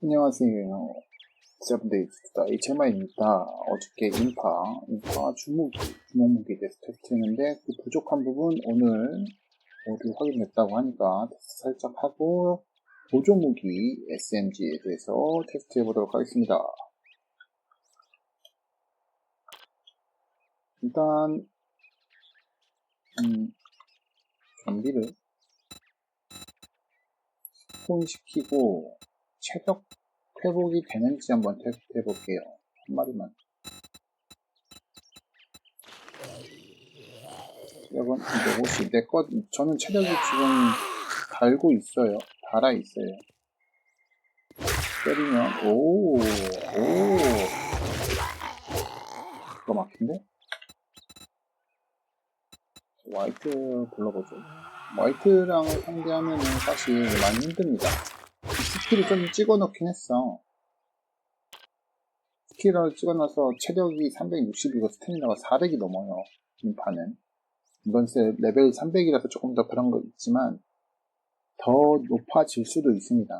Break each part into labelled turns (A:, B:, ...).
A: 안녕하세요. 세븐데이즈다 HMI입니다. 어저께 인파, 인파 주무기, 주먹무기 테스트 테스트했는데 그 부족한 부분 오늘 모두 확인했다고 하니까 테스트 살짝 하고 보조무기 SMG에 대해서 테스트 해 보도록 하겠습니다. 일단 음, 경비를 스폰시키고 체력 회복이 되는지 한번 테스트 해볼게요. 한 마리만. 체력은 250. 내 것, 저는 체력이 지금 달고 있어요. 달아 있어요. 때리면, 오, 오. 그거 막힌데? 화이트 불러보죠. 화이트랑 상대하면은 사실 많이 힘듭니다. 스킬을 좀 찍어 넣긴 했어. 스킬을 찍어 넣어서 체력이 360이고 스태미나가 400이 넘어요. 인파는. 이번 세 레벨 300이라서 조금 더 그런 거 있지만 더 높아질 수도 있습니다.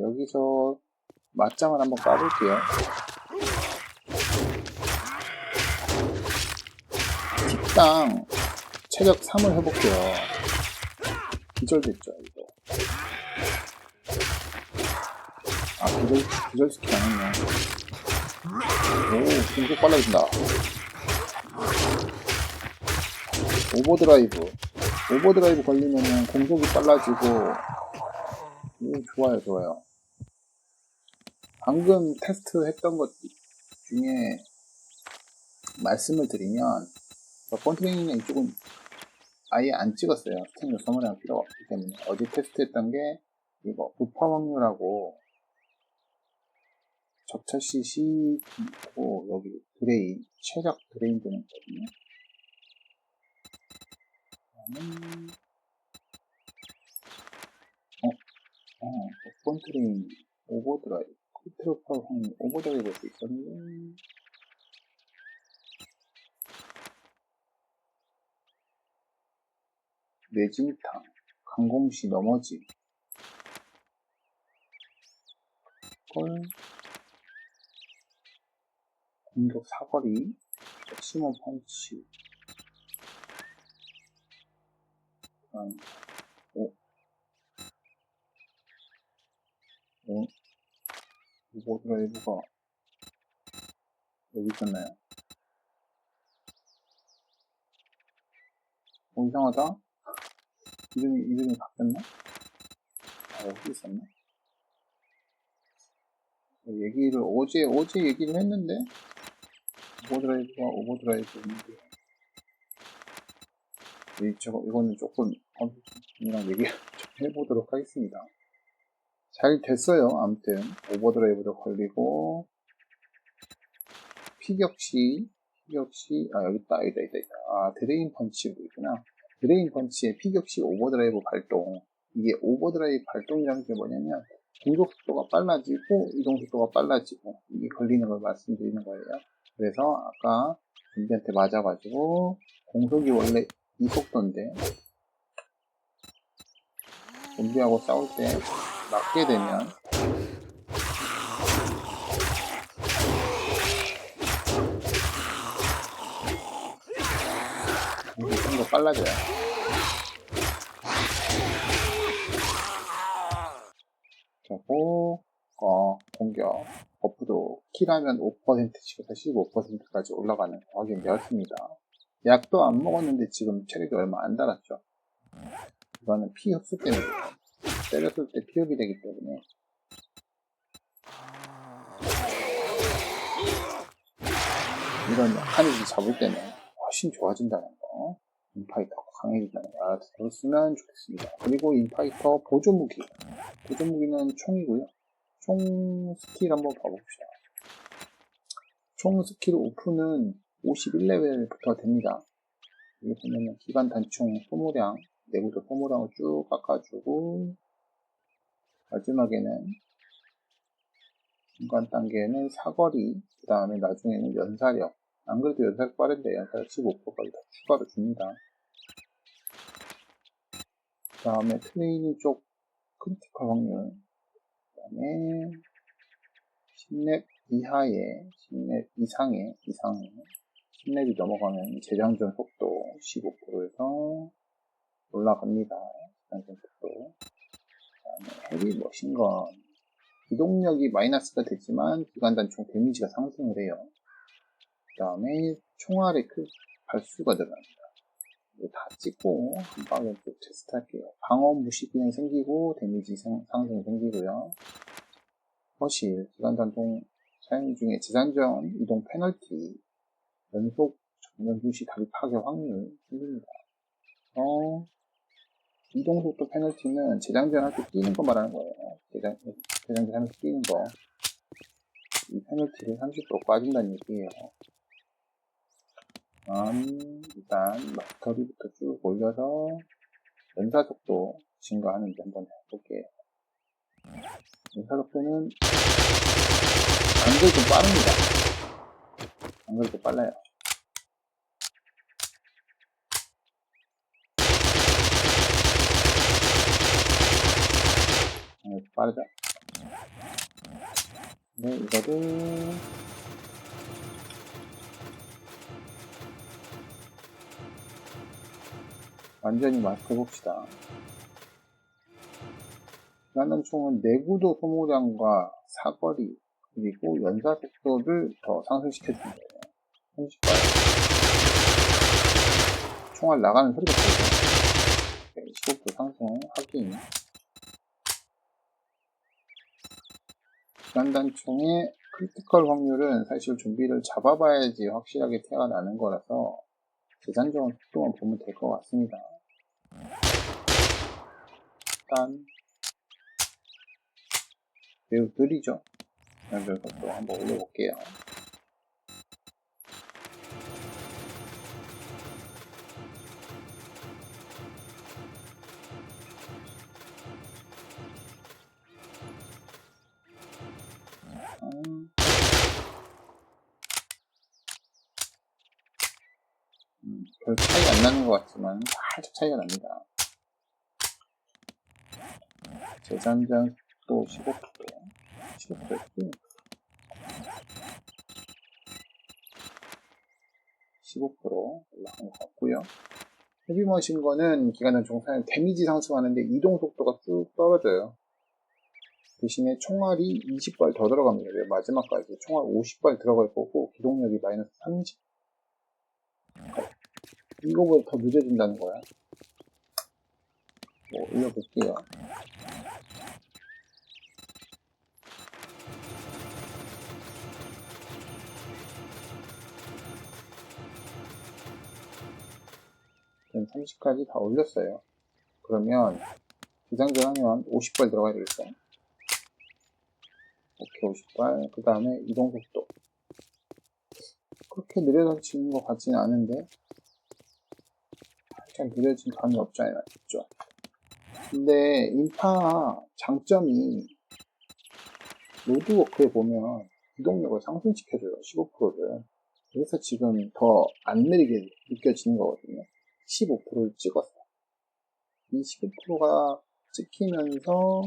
A: 여기서 맞짱을 한번 까볼게요. 틱당 체력 3을 해볼게요. 기절됐죠, 이거. 아, 기절, 기절 스킬 안 했네. 오, 공속 빨라진다. 오버드라이브. 오버드라이브 걸리면은 공속이 빨라지고, 오, 좋아요, 좋아요. 방금 테스트 했던 것 중에 말씀을 드리면, 번트레이닝 이쪽은 아예 안 찍었어요. 스탠드 서머리가 필요가 없기 때문에. 어제 테스트 했던 게, 이거, 부파 확률하고, 적차 CC 있고 여기 드레인 최적 드레인 되는 거거든요. 그다음은 어, 어, 번 트레인 오버드라이브 크리트로파 확률 오버드라이브 할수 있었는데 매진탕 강공시 넘어지 걸 공격 사거리, 맥시멈 펀치, 한, 오, 오, 오버 드라이브가 여기 있었나요? 어, 이상하다? 이름이, 이름이 바뀌었나? 아, 여기 있었나? 얘기를, 어제, 어제 얘기를 했는데, 오버드라이브가 오버드라이브인데 이 저거 이거는 조금 이랑 얘기 좀 해보도록 하겠습니다. 잘 됐어요. 아무튼 오버드라이브도 걸리고 피격시 피격시 아 여기 있다 여기다 있다 있다 아 드레인 펀치도 있구나. 드레인 펀치의 피격시 오버드라이브 발동 이게 오버드라이브 발동이라는 게 뭐냐면 공속 속도가 빨라지고 이동 속도가 빨라지고 이게 걸리는 걸 말씀드리는 거예요. 그래서 아까 좀비한테 맞아가지고 공속이 원래 이 속도인데 좀비하고 싸울 때 맞게 되면 이게 좀더 빨라져요. 저거 어, 공격 버프도 킬하면 5%씩에서 15%까지 올라가는 거 확인되었습니다. 약도 안 먹었는데 지금 체력이 얼마 안 달았죠. 이거는 피 흡수 때문에 때렸을 때 피흡이 되기 때문에 이런 애들 잡을 때는 훨씬 좋아진다는 거 인파이터 강해진다는 거 알아들었으면 좋겠습니다. 그리고 인파이터 보조무기 보조무기는 총이고요. 총 스킬 한번 봐봅시다. 총 스킬 오픈은 51레벨부터 됩니다. 여기 보면은 기반 단총 소모량, 내구도 소모량을 쭉 깎아주고, 마지막에는 중간 단계는 사거리, 그 다음에 나중에는 연사력. 안 그래도 연사력 빠른데 연사력 15%까지 더 추가로 줍니다. 그 다음에 트레이닝 쪽 크리티컬 확률, 다음에 10렙 이하의 10렙 이상의 이상의 10렙이 넘어가면 재장전 속도 15%에서 올라갑니다. 재장전 속도. 헤비 머신건 기동력이 마이너스가 되지만 기관단총 데미지가 상승을 해요. 그 다음에 총알의 크 발수가. 이거 다 찍고 한 방에 또 테스트 할게요. 방어 무시 그냥 생기고 데미지 상, 상승 생기고요. 허실 기관단총 사용 중에 재산전 이동 페널티 연속 정면 무시 다리 파괴 확률 생깁니다. 어, 이동 속도 페널티는 재장전 할 때 뛰는 거 말하는 거예요. 재장, 재장전 하면서 뛰는 거. 이 페널티를 30% 빠진다는 얘기예요. 음, 일단 마스터리부터 쭉 올려서 연사 속도 증가하는지 한번 해볼게요. 연사 속도는 안 그래도 빠릅니다. 안 그래도 빨라요. 네, 빠르죠? 네, 이거를 완전히 마스터해봅시다. 기관단총은 내구도 소모량과 사거리 그리고 연사 속도를 더 상승시켜주는 거예요. 30발 총알 나가는 소리가 들리죠? 네, 15% 상승 확인 기관단총의 크리티컬 확률은 사실 좀비를 잡아봐야지 확실하게 티가 나는 거라서 재산적인 속도만 보면 될 것 같습니다. 일단 매우 느리죠? 연결 속도 한번 올려볼게요. 음. 음, 별 차이 안 나는 것 같지만 살짝 차이가 납니다. 재산전 또 15%, 15%였고 15% 올라간 것 같고요. 헤비머신 거는 기간은 종사는 데미지 상승하는데 이동 속도가 쭉 떨어져요. 대신에 총알이 20발 더 들어갑니다. 왜 마지막까지 총알 50발 들어갈 거고 기동력이 마이너스 30. 이거보다 더 늦어진다는 거야. 뭐 올려볼게요. 지금 30까지 다 올렸어요. 그러면 비상전 하면 50발 들어가야 되겠죠. 오케이 50발 그 다음에 이동 속도 그렇게 느려지는 것 같지는 않은데 살짝 느려진 감이 없지 않아 있죠. 근데 인파 장점이 로드워크에 보면 기동력을 상승시켜줘요 15%를 그래서 지금 더 안 느리게 느껴지는 거거든요 15%를 찍었어요. 이 15%가 찍히면서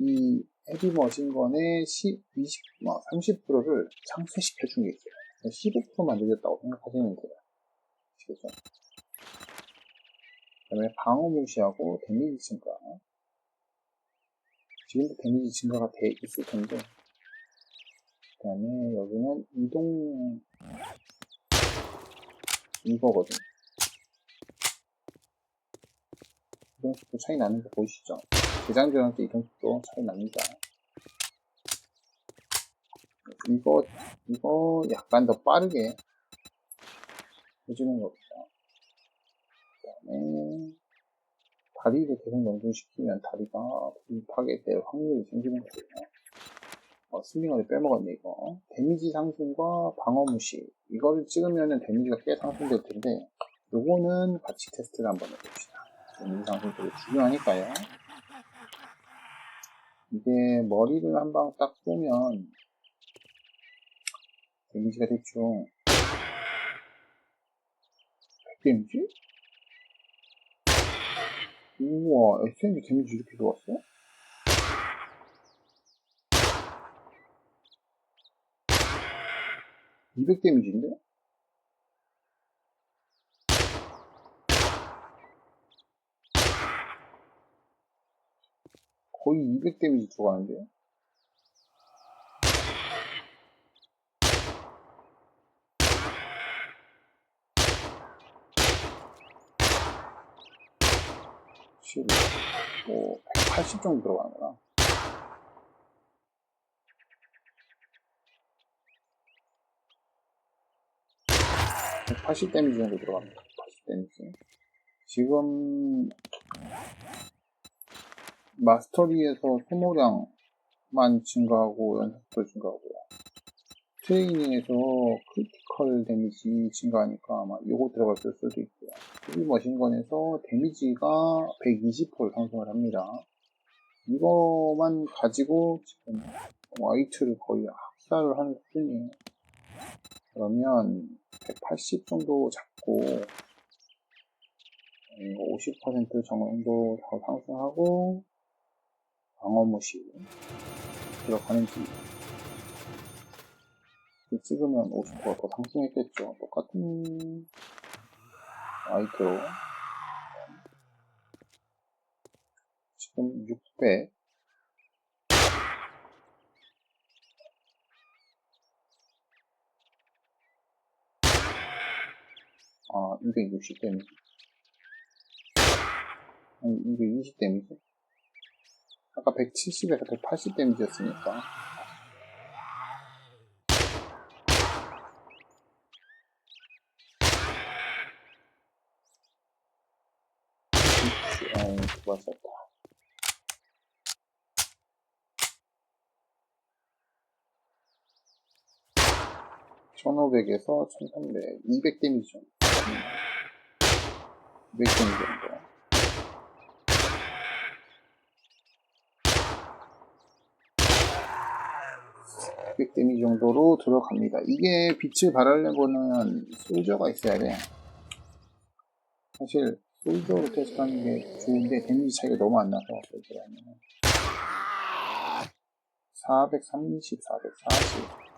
A: 이 헤비 머신건의 10, 20, 30%를 상쇄시켜 준 게 있어요. 15%만 늘렸다고 생각하시면 돼요. 아시겠죠? 그 다음에 방어 무시하고 데미지 증가. 지금도 데미지 증가가 돼 있을 텐데 그 다음에 여기는 이동 이거거든 이동 속도 차이 나는 거 보이시죠? 대장전할 때 이동 속도 차이 납니다 이거 이거 약간 더 빠르게 해주는 겁니다 그 다음에 다리를 계속 연동시키면 다리가 파괴될 확률이 생기는 거예요. 어, 슬링어를 빼먹었네 이거. 데미지 상승과 방어 무시 이거를 찍으면 데미지가 꽤 상승될 텐데 요거는 같이 테스트를 한번 해봅시다. 인상도 되게 중요하니까요. 이게 머리를 한 방 딱 쏘면 데미지가 대충 100데미지? 우와 SMG 데미지 이렇게 들어왔어? 요200 데미지인데? 거의 200 데미지 들어가는데요? 뭐, 180 정도 들어가는구나. 180 데미지 정도 들어갑니다. 80 데미지. 지금 마스터리에서 소모량만 증가하고 연속도 증가하고요. 트레이닝에서 크리티컬 데미지 증가하니까 아마 요거 들어갔을 수도 있고요. 이 머신건에서 데미지가 120% 상승을 합니다. 이거만 가지고 지금 화이트를 거의 학살을 하는 수준이에요. 그러면 180 정도 잡고 50% 정도 더 상승하고 방어무시 들어가는지 찍으면 50%더 상승했겠죠. 똑같은 아이트로 지금 600 아, 260 데미지. 아니, 220 데미지. 아까 170에서 180 데미지였으니까. 아이, 썼다. 천오백에서 천삼백, 200 데미지 정도. 200 데미지 정도. 600 데미지 정도로 들어갑니다. 이게 빛을 발하려고는 솔저가 있어야 돼. 사실 솔저로 테스트하는 게 좋은데 데미지 차이가 너무 안 나서 솔저로 하면 430, 440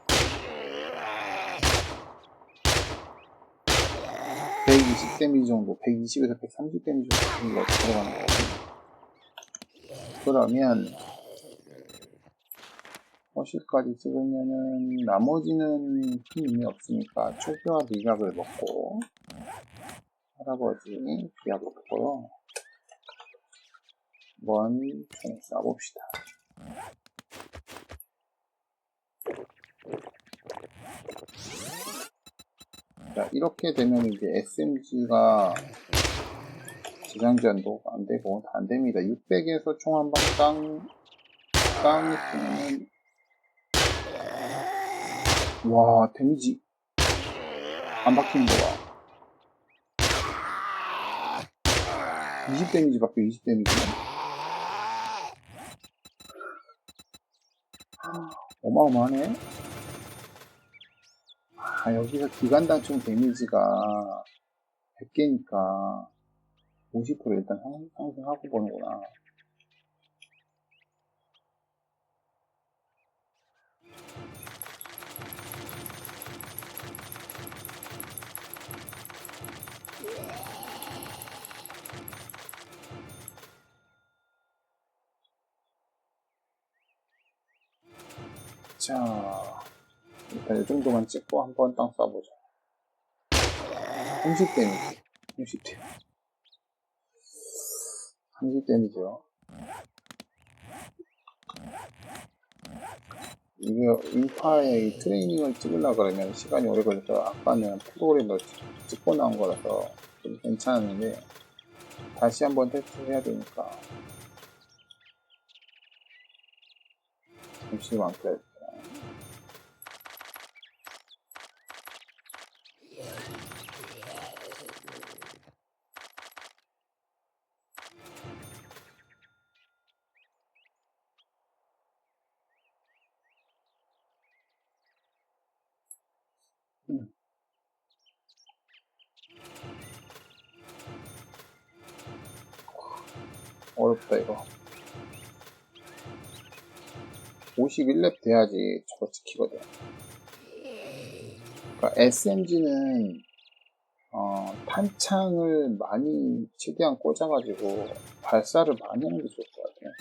A: 120 데미지 정도, 120에서 130 데미지 정도 들어가는 거거든요. 그러면 허실까지 찍으면은 나머지는 큰 의미 없으니까 초기화 미각을 먹고 할아버지 비약을 먹고요. 한번 총 쏴봅시다. 자, 이렇게 되면 이제 SMG가 지상전도 안 되고 다안 됩니다. 600에서 총 한 방 땅, 땅 있으면 와, 데미지 안 박히는 거 봐. 20 데미지 밖에 20 데미지. 어마어마하네. 아, 여기서 기관단총 데미지가 100개니까 50% 일단 상, 상승하고 보는구나. 자, 일단 이 정도만 찍고 한번 땅 쏴보자. 30 데미지. 30 데미지. 30 데미지요. 이게 인파에 이 트레이닝을 찍으려 그러면 시간이 오래 걸려서 아까는 프로그램을 찍고 나온 거라서 좀 괜찮았는데 다시 한번 테스트 해야 되니까 잠시만 기다려 51렙 돼야지 저거 지키거든 그러니까 SMG는 어, 탄창을 많이 최대한 꽂아가지고 발사를 많이 하는 게 좋을 것 같아요.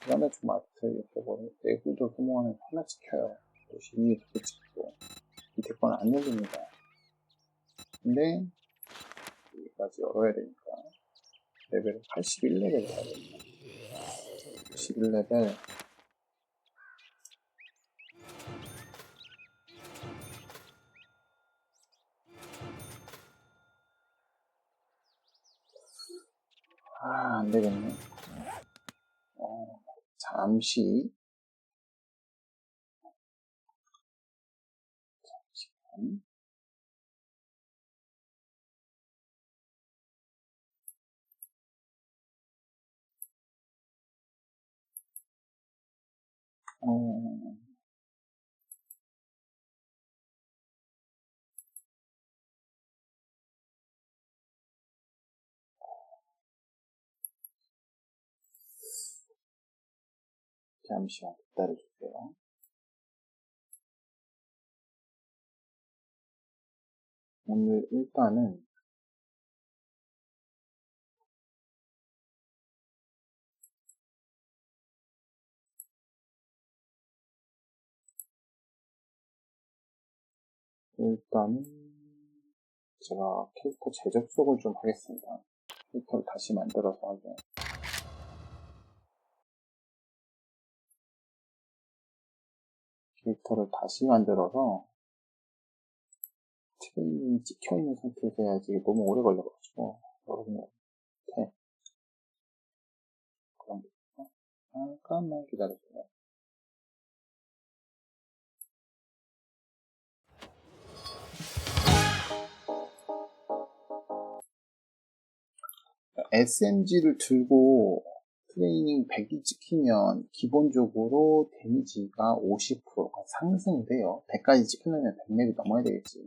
A: 그 다음에 좀 앞에 이쪽으로 내구도 소모하는 거 하나 찍혀요. 열심히 두개 찍고 밑에 건안 열립니다. 근데 여기까지 열어야 되니까 레벨을 81레벨 가야 됩니다. 81레벨 아, 안 되겠네. 어, 잠시. 잠시만. 잠시만 기다려 주세요. 오늘 일단은 일단은 제가 캐릭터 재접속을 좀 하겠습니다. 캐릭터를 다시 만들어서 하게. 캐릭터를 다시 만들어서 트레이닝이 찍혀있는 상태에서 해야지 너무 오래 걸려가지고 여러분이 네. 그런 게 있어. 잠깐만 기다려주세요. SMG를 들고 트레이닝 100이 찍히면 기본적으로 데미지가 50%가 상승돼요. 100까지 찍히려면 100렙이 넘어야 되겠지.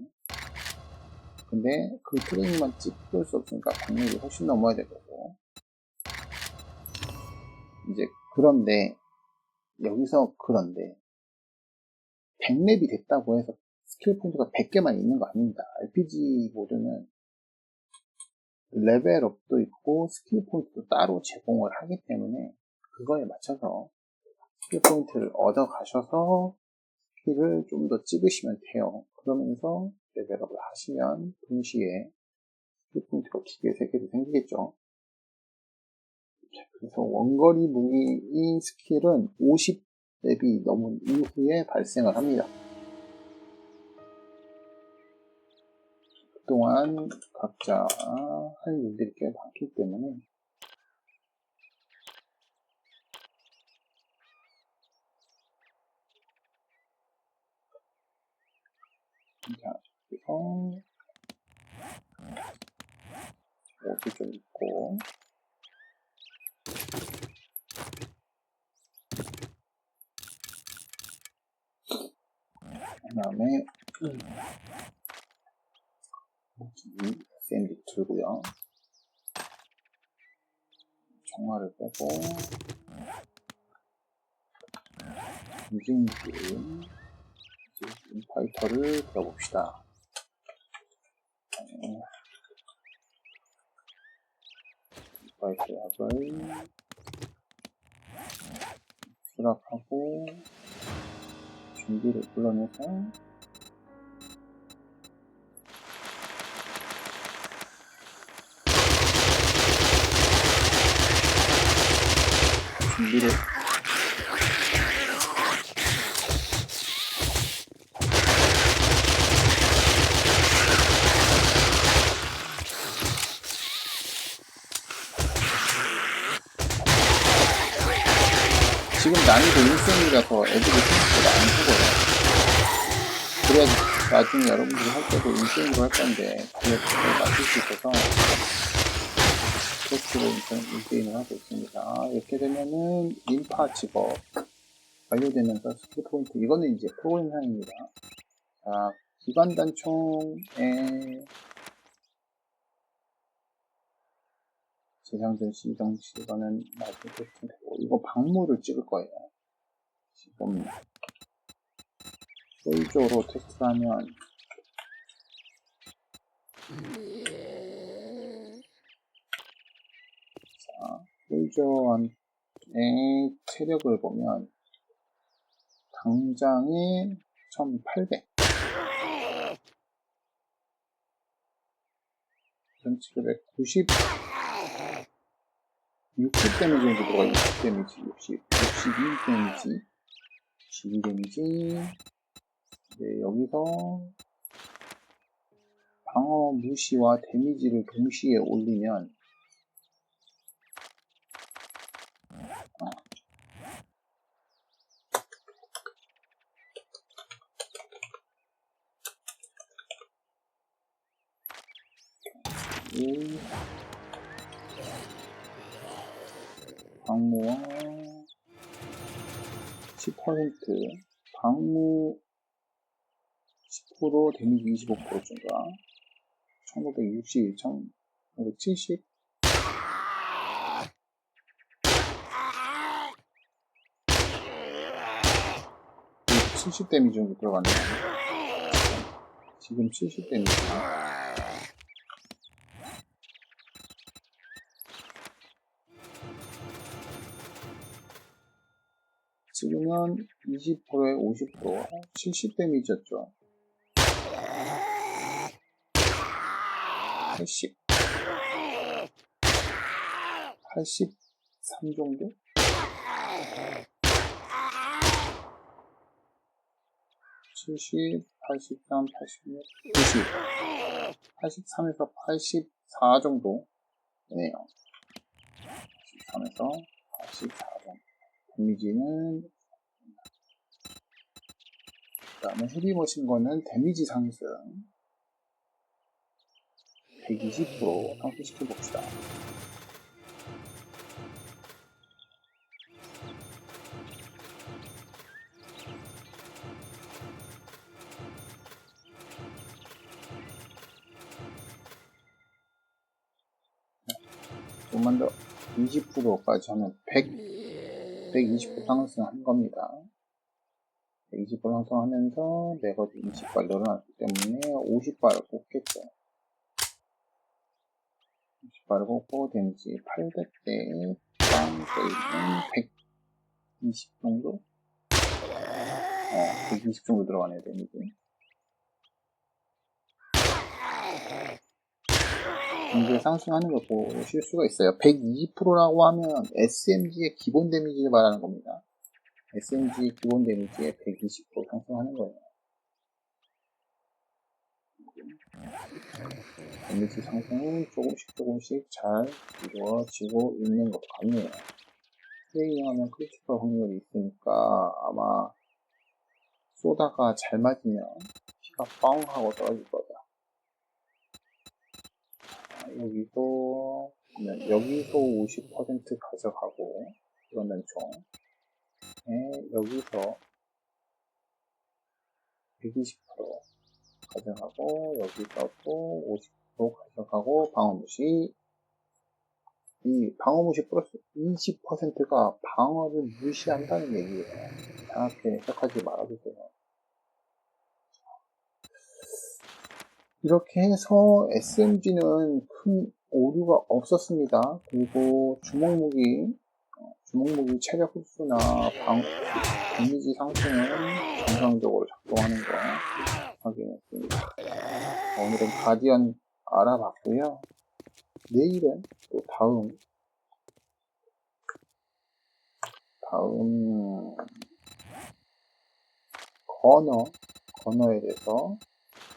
A: 근데 그 트레이닝만 찍을 수 없으니까 100렙이 훨씬 넘어야 되고 이제 그런데 여기서 그런데 100렙이 됐다고 해서 스킬 포인트가 100개만 있는 거 아닙니다. RPG 모드는 레벨업도 있고 스킬 포인트도 따로 제공을 하기 때문에 그거에 맞춰서 스킬 포인트를 얻어 가셔서 스킬을 좀 더 찍으시면 돼요. 그러면서 레벨업을 하시면 동시에 스킬 포인트가 두 개, 세 개도 생기겠죠. 그래서 원거리 무기 스킬은 50렙이 넘은 이후에 발생을 합니다. 동안 각자 할 일들이 꽤 많기 때문에. 자, 그래서 옷도 좀 입고. 그 다음에 이 SMD 들고요. 정화를 빼고 인증기 인파이터를 들어봅시다. 네. 인파이터 약을 수락하고 준비를 불러내서 준비를 지금 난이도 1승이라서 애들이 생각보다 안 죽어요. 그래야지 나중에 여러분들이 할 때도 1승으로 할 건데 그게 잘 맞출 수 있어서 코스로 인게임을 하고 있습니다. 이렇게 되면은 인파 직업 완료되면서 스킬 포인트 이거는 이제 프로그램 상입니다. 자 기관 단총의 재상전 시정 시간은 나중에 되고 이거 박물을 찍을 거예요. 지금 페이저로 테스트하면 유저한의 체력을 보면 당장에 1800 전체급에 90 60 데미지 정도 들어가 60 데미지 60 62 데미지 12 데미지. 네, 여기서 방어 무시와 데미지를 동시에 올리면 이 방무와 10% 방무 10% 데미지 25% 증가 1560, 1570 70 데미지 정도 들어갔네요 지금 70 데미지 지금은 20%에 50% 70 데미지였죠. 80 83 정도? 70, 83, 86, 90 83에서 84 정도 되네요. 83에서 84 정도 데미지는 그 다음에 헤비머신 거는 데미지 상승 120% 상승시켜 봅시다. 조금만 더 20%까지 하면 100, 120% 상승한 겁니다. 20발 상승하면서 내가 20발 늘어났기 때문에 50발을 꽂겠죠. 20발을 꽂고 데미지 800대 빵 때리면 120 정도? 어, 120 정도 들어가네요, 데미지. 이제 상승하는 걸 보실 수가 있어요. 120%라고 하면 SMG의 기본 데미지를 말하는 겁니다. SMG 기본 데미지에 120% 상승하는 거예요. 데미지 상승은 조금씩 조금씩 잘 이루어지고 있는 것 같네요. 플레이하면 크리티컬 확률이 있으니까 아마 쏘다가 잘 맞으면 피가 빵 하고 떨어질 거다. 여기서 여기서 50% 가져가고 그러면 총 네, 여기서 120% 가져가고 여기서 또 50% 가져가고 방어무시 이 방어무시 플러스 20%가 방어를 무시한다는 얘기예요. 이상하게 해석하지 말아주세요. 이렇게 해서 SMG는 큰 오류가 없었습니다. 그리고 주먹무기 주먹무기 체력 흡수나 방, 데미지 상승은 정상적으로 작동하는 거 확인했습니다. 오늘은 가디언 알아봤고요. 내일은 또 다음 다음 건어 건어에 대해서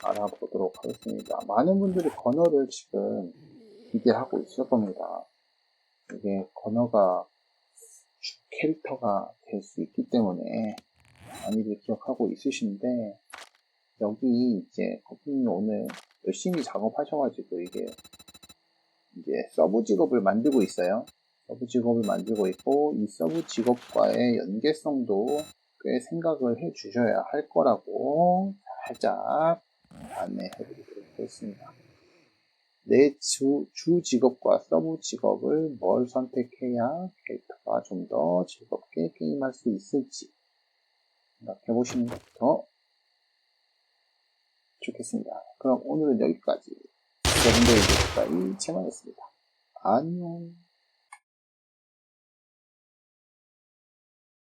A: 알아보도록 하겠습니다. 많은 분들이 건어를 지금 기대하고 있을 겁니다. 이게 건어가 주 캐릭터가 될 수 있기 때문에 많이들 기억하고 있으신데 여기 이제 커피님 오늘 열심히 작업하셔가지고 이게 이제 서브 직업을 만들고 있어요. 서브 직업을 만들고 있고 이 서브 직업과의 연계성도 꽤 생각을 해 주셔야 할 거라고 살짝 안내해 드리도록 하겠습니다. 내 주, 주 직업과 서브 직업을 뭘 선택해야 캐릭터가 좀 더 즐겁게 게임할 수 있을지 생각해 보시는 것도 좋겠습니다. 그럼 오늘은 여기까지. 여러분들의 얘기까지 제만했습니다. 안녕.